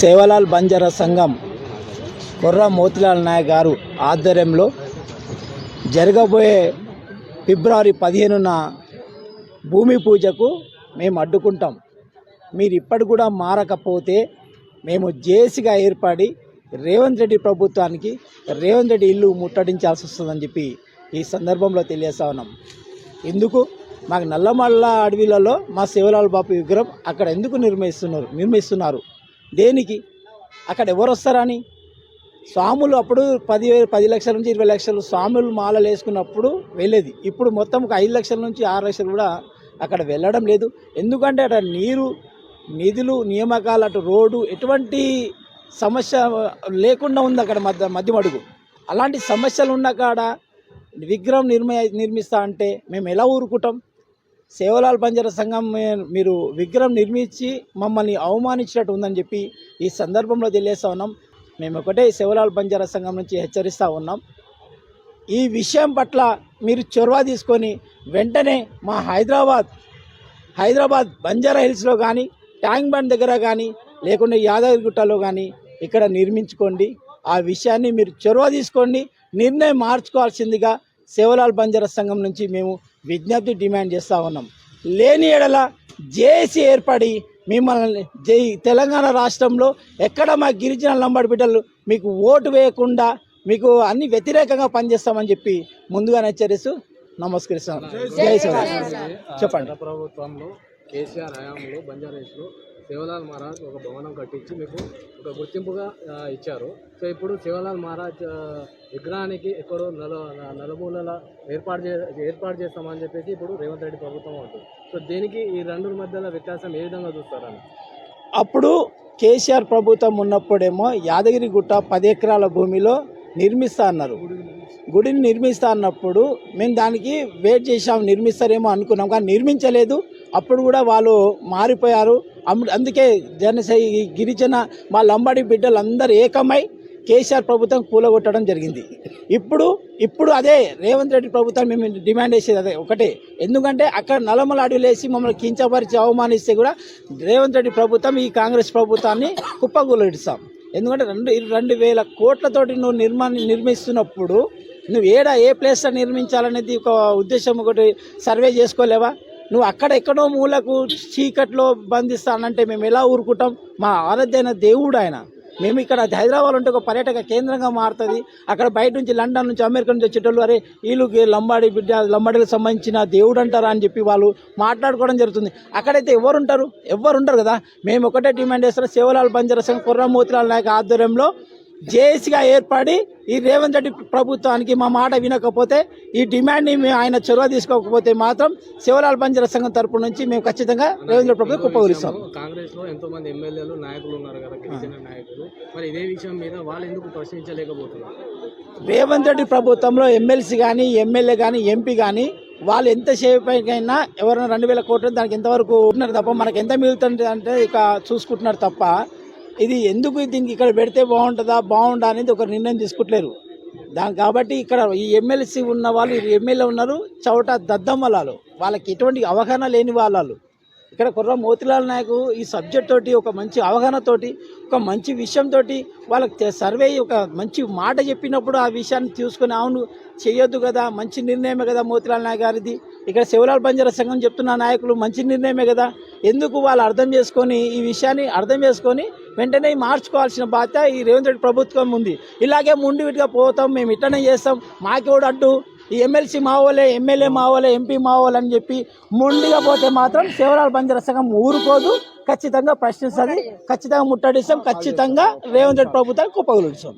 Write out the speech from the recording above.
సేవలాల్ బంజారా సంఘం కొర్ర మోతిలాల్ నాయక్ గారు ఆధ్వర్యంలో జరగబోయే ఫిబ్రవరి పదిహేనున భూమి పూజకు మేము అడ్డుకుంటాం. మీరు ఇప్పటి కూడా మారకపోతే మేము జేసీగా ఏర్పడి రేవంత్ రెడ్డి ప్రభుత్వానికి రేవంత్ రెడ్డి ఇల్లు ముట్టడించాల్సి వస్తుందని చెప్పి ఈ సందర్భంలో తెలియజేస్తా ఉన్నాం. ఎందుకు మాకు నల్లమల్ల అడవిలలో మా శివలాల్ బాపు విగ్రహం అక్కడ ఎందుకు నిర్మిస్తున్నారు నిర్మిస్తున్నారు? దేనికి? అక్కడ ఎవరు వస్తారని? స్వాములు అప్పుడు పది పది లక్షల నుంచి ఇరవై లక్షలు స్వాములు మాలలు వేసుకున్నప్పుడు వెళ్ళేది. ఇప్పుడు మొత్తం ఒక ఐదు లక్షల నుంచి ఆరు లక్షలు కూడా అక్కడ వెళ్ళడం లేదు. ఎందుకంటే అక్కడ నీరు నిధులు నియామకాలు అటు రోడ్డు ఎటువంటి సమస్య లేకుండా ఉంది అక్కడ మధ్య మధ్యమడుగు అలాంటి సమస్యలు ఉన్న కాడ విగ్రహం నిర్మ నిర్మిస్తా అంటే మేము ఎలా ఊరుకుంటాం? సేవలాల్ బంజారా సంఘం మీరు విగ్రహం నిర్మించి మమ్మల్ని అవమానించినట్టు ఉందని చెప్పి ఈ సందర్భంలో తెలియజేస్తా ఉన్నాం. మేము ఒకటే సేవలాల్ బంజారా సంఘం నుంచి హెచ్చరిస్తూ ఉన్నాం. ఈ విషయం పట్ల మీరు చొరవ తీసుకొని వెంటనే మా హైదరాబాద్ హైదరాబాద్ బంజారా హిల్స్లో కానీ ట్యాంక్ బండ్ దగ్గర కానీ లేకుంటే యాదగిరిగుట్టలో కానీ ఇక్కడ నిర్మించుకోండి. ఆ విషయాన్ని మీరు చొరవ తీసుకోండి. నిర్ణయం మార్చుకోవాల్సిందిగా సేవలాల్ బంజారా సంఘం నుంచి మేము విజ్ఞప్తి డిమాండ్ చేస్తూ ఉన్నాం. లేని ఎడల జేఏసీ ఏర్పడి మిమ్మల్ని జై తెలంగాణ రాష్ట్రంలో ఎక్కడ మా గిరిజన లంబడి బిడ్డలు మీకు ఓటు వేయకుండా మీకు అన్ని వ్యతిరేకంగా పనిచేస్తామని చెప్పి ముందుగా హెచ్చరిస్తూ నమస్కరిస్తాం జై శ్రీరామ్. చెప్పండి. ప్రభుత్వంలో కేసీఆర్ హయాంలో బంజారాస్లో శివలాల్ మహారాజ్ ఒక భవనం కట్టించి మీకు ఒక గుర్తింపుగా ఇచ్చారు. సో ఇప్పుడు శివలాల్ మహారాజ్ విగ్రహానికి ఎక్కడో నల నలుమూలల ఏర్పాటు చే ఏర్పాటు చేస్తామని చెప్పేసి ఇప్పుడు రేవంత్ రెడ్డి ప్రభుత్వం అంటుంది. సో దీనికి ఈ రెండు మధ్యలో వ్యత్యాసం ఏ విధంగా చూస్తారని? అప్పుడు కేసీఆర్ ప్రభుత్వం ఉన్నప్పుడేమో యాదగిరి గుట్ట పది ఎకరాల భూమిలో నిర్మిస్తా అన్నారు. గుడిని నిర్మిస్తా అన్నప్పుడు మేము దానికి వెయిట్ చేసాం నిర్మిస్తారేమో అనుకున్నాం కానీ నిర్మించలేదు. అప్పుడు కూడా వాళ్ళు మారిపోయారు. అందుకే జనసై గిరిజన మా లంబాడి బిడ్డలందరూ ఏకమై కేసీఆర్ ప్రభుత్వం కూలగొట్టడం జరిగింది. ఇప్పుడు ఇప్పుడు అదే రేవంత్ రెడ్డి ప్రభుత్వం మేము డిమాండ్ చేసేది అదే ఒకటే. ఎందుకంటే అక్కడ నలమల అడుగులేసి మమ్మల్ని కించపరిచి అవమానిస్తే కూడా రేవంత్ రెడ్డి ప్రభుత్వం ఈ కాంగ్రెస్ ప్రభుత్వాన్ని కుప్పగూలడిస్తాం ఎందుకంటే రెండు రెండు వేల కోట్లతోటి నువ్వు నిర్మాణ నిర్మిస్తున్నప్పుడు నువ్వు ఏడా ఏ ప్లేస్లో నిర్మించాలనేది ఒక ఉద్దేశం ఒకటి సర్వే చేసుకోలేవా? నువ్వు అక్కడ ఎక్కడో మూలకు చీకట్లో బంధిస్తానంటే మేము ఎలా ఊరుకుంటాం? మా ఆరాధ్యైన దేవుడు ఆయన. మేము ఇక్కడ హైదరాబాద్ ఉంటే ఒక పర్యాటక కేంద్రంగా మారుతుంది. అక్కడ బయట నుంచి లండన్ నుంచి అమెరికా నుంచి వచ్చేటోళ్ళు అరే వీళ్ళు లంబాడి బిడ్డ లంబాడికి సంబంధించిన దేవుడు అంటారా? అని చెప్పి వాళ్ళు మాట్లాడుకోవడం జరుగుతుంది. అక్కడైతే ఎవరుంటారు? ఎవరుంటారు ఎవరు ఉంటారు కదా? మేము ఒకటే డిమాండ్ చేస్తాం సేవలాల్ బంజారా సంఘ్ కుర్రమూతిలాల్ నాయక ఆధ్వర్యంలో జేఏసీగా ఏర్పడి ఈ రేవంత్ రెడ్డి ప్రభుత్వానికి మా మాట వినకపోతే ఈ డిమాండ్ని మేము ఆయన చొరవ తీసుకోకపోతే మాత్రం శివలాల్ బంజారా సంఘం తరపు నుంచి మేము ఖచ్చితంగా రేవంత్ రెడ్డి ప్రభుత్వం కుప్పగూరుస్తాం కాంగ్రెస్లో ఎంతో మంది ఎమ్మెల్యేలు నాయకులు ఉన్నారు కదా గిరిజన నాయకులు. మరి ఇదే విషయం మీద వాళ్ళు ఎందుకు ప్రశ్నించలేకపోతున్నారు? రేవంత్ రెడ్డి ప్రభుత్వంలో ఎమ్మెల్సీ కానీ ఎమ్మెల్యే కానీ ఎంపీ కానీ వాళ్ళు ఎంత సేపైనా ఎవరైనా రెండు వేల కోట్లు దానికి ఎంతవరకు ఉంటున్నారు తప్ప మనకి ఎంత మిగులుతుంది అంటే ఇక చూసుకుంటున్నారు తప్ప ఇది ఎందుకు దీనికి ఇక్కడ పెడితే బాగుంటుందా బాగుండా అనేది ఒక నిర్ణయం తీసుకుంటలేరు. దాని కాబట్టి ఇక్కడ ఈ ఎమ్మెల్సీ ఉన్న వాళ్ళు ఎమ్మెల్యే ఉన్నారు చౌట దద్దమ్మలాలు వాళ్ళకి ఎటువంటి అవగాహన లేని వాళ్ళు ఇక్కడ కుర్ర మోతిలాల్ నాయకు ఈ సబ్జెక్ట్ తోటి ఒక మంచి అవగాహనతోటి ఒక మంచి విషయంతో వాళ్ళకి సర్వే ఒక మంచి మాట చెప్పినప్పుడు ఆ విషయాన్ని తీసుకుని అవును చేయొద్దు కదా మంచి నిర్ణయమే కదా మోతిలాల్ నాయక్ గారిది. ఇక్కడ శివలాల్ బంజారా సంఘం చెప్తున్న నాయకులు మంచి నిర్ణయమే కదా. ఎందుకు వాళ్ళు అర్థం చేసుకొని ఈ విషయాన్ని అర్థం చేసుకొని వెంటనే మార్చుకోవాల్సిన బాధ్యత ఈ రేవంత్ రెడ్డి ప్రభుత్వం ఉంది. ఇలాగే ముందు విడిగా పోతాం మేము ఇట్లనే చేస్తాం. మాకెవడు అడ్డు. ఈ ఎమ్మెల్సీ మావోలే ఎమ్మెల్యే మావోలే ఎంపీ మావోలే అని చెప్పి మొండిగా పోతే మాత్రం శివరాల బంజారా సంఘం ఊరుకోదు. ఖచ్చితంగా ప్రశ్నిస్తుంది. ఖచ్చితంగా ముట్టడిస్తాం. ఖచ్చితంగా రేవంత్ రెడ్డి ప్రభుత్వానికి కుప్పగలుస్తాం